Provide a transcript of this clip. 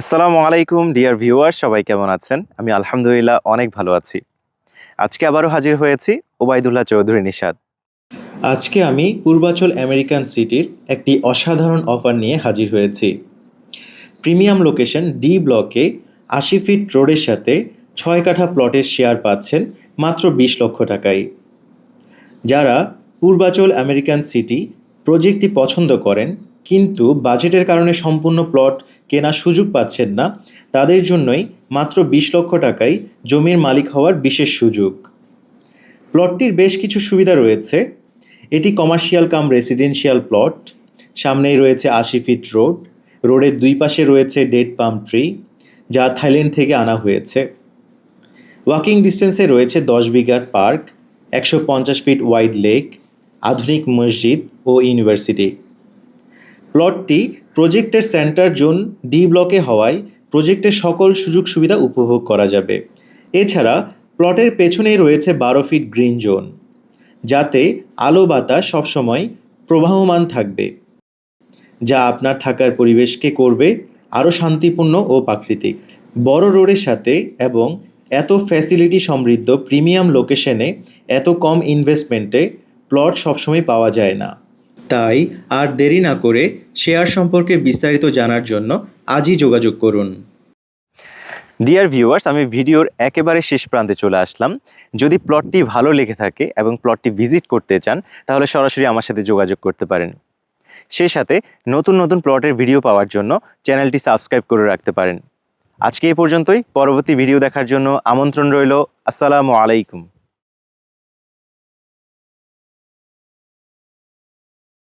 আসসালামু আলাইকুম, dear viewer সবাই কেমন আছেন? আমি আলহামদুলিল্লাহ অনেক ভালো আছি। আজকে আবারও হাজির হয়েছি ওবায়দুল্লাহ চৌধুরী নিষাদ আজকে আমি পূর্বাচল আমেরিকান সিটির একটি অসাধারণ অফার নিয়ে হাজির হয়েছি। প্রিমিয়াম লোকেশন ডি ব্লকে আশি ফিট রোডের সাথে ছয় কাঠা প্লটের শেয়ার পাচ্ছেন মাত্র বিশ লক্ষ টাকায়। যারা পূর্বাচল আমেরিকান সিটি প্রজেক্টটি পছন্দ করেন কিন্তু বাজেটের কারণে সম্পূর্ণ প্লট কেনার সুযোগ পাচ্ছেন না। তাদের জন্যই মাত্র বিশ লক্ষ টাকায় জমির মালিক হওয়ার বিশেষ সুযোগ। প্লটটির বেশ কিছু সুবিধা রয়েছে। এটি কমার্শিয়াল কাম রেসিডেন্সিয়াল প্লট। সামনেই রয়েছে আশি ফিট রোড। রোডের দুই পাশে রয়েছে ডেড পাম ট্রি, যা থাইল্যান্ড থেকে আনা হয়েছে। ওয়াকিং ডিস্টেন্সে রয়েছে দশ বিঘার পার্ক, একশো পঞ্চাশ ফিট ওয়াইড লেক, আধুনিক মসজিদ ও ইউনিভার্সিটি। প্লটটি প্রজেক্টের সেন্টার জোন ডি ব্লকে হওয়ায় প্রজেক্টের সকল সুযোগ সুবিধা উপভোগ করা যাবে। এছাড়া প্লটের পেছনেই রয়েছে বারো ফিট গ্রিন জোন, যাতে আলো বাতাস সবসময় প্রবাহমান থাকবে, যা আপনার থাকার পরিবেশকে করবে আরও শান্তিপূর্ণ ও প্রাকৃতিক। বড় রোডের সাথে এবং এত ফ্যাসিলিটি সমৃদ্ধ প্রিমিয়াম লোকেশনে এত কম ইনভেস্টমেন্টে প্লট সবসময় পাওয়া যায় না। তাই আর দেরি না করে শেয়ার সম্পর্কে বিস্তারিত জানার জন্য আজই যোগাযোগ করুন। ডিয়ার ভিউয়ার্স আমি ভিডিওর একেবারে শেষ প্রান্তে চলে আসলাম। যদি প্লটটি ভালো লেগে থাকে এবং প্লটটি ভিজিট করতে চান, তাহলে সরাসরি আমার সাথে যোগাযোগ করতে পারেন। সেই সাথে নতুন নতুন প্লটের ভিডিও পাওয়ার জন্য চ্যানেলটি সাবস্ক্রাইব করে রাখতে পারেন। আজকে এই পর্যন্তই। পরবর্তী ভিডিও দেখার জন্য আমন্ত্রণ রইল। আসসালামু আলাইকুম।